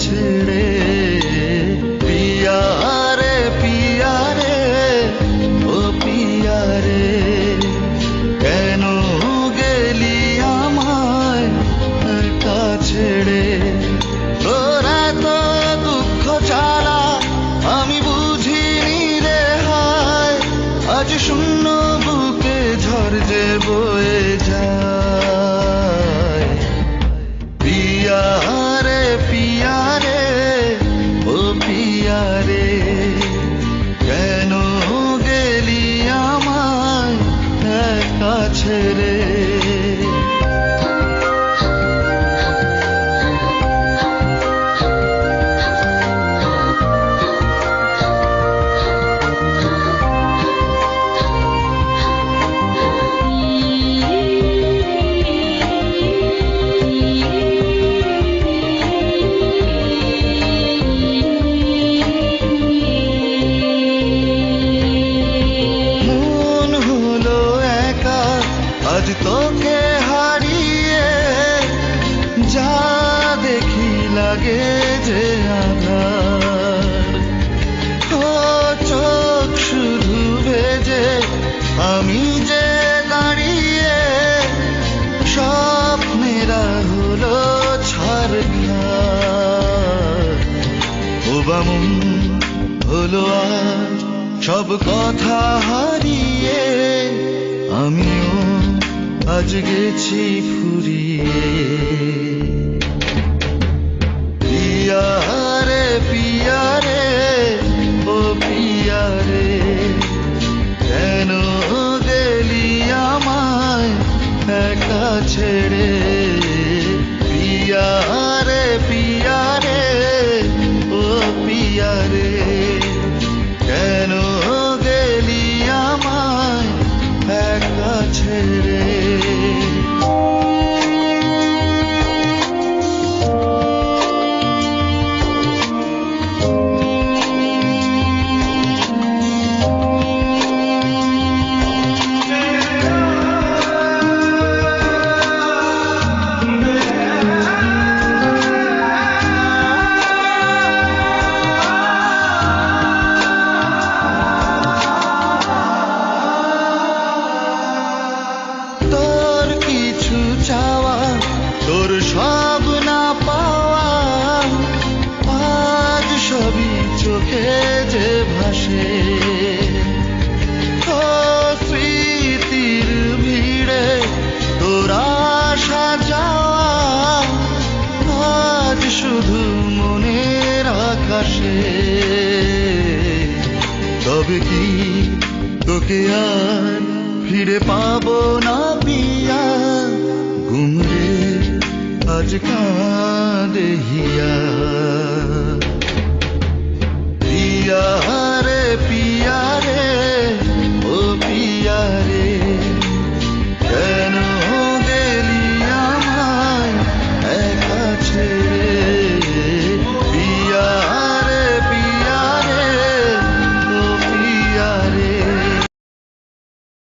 ছেড়ে। পিয়া রে পিয়া রে ও পিয়া রে কেন গেলি আমায় একা ছেড়ে? তোরা তো দুঃখ ছাড়া আমি বুঝিনি রে হায়। আজ শূন্য বুকে ঝড় যে বয়ে যায়। পিয়া লাগে যে আধার চোখ শুধু ভেজে আমি যে দাঁড়িয়ে স্বপ্নেরা হলো ছাড় হলো সব কথা হারিয়ে আমিও আজ গেছি ফুরিয়ে। ছেড়ে তবে কি? তোকে আর ফিরে পাবো না পিয়া। ঘুমরে আজ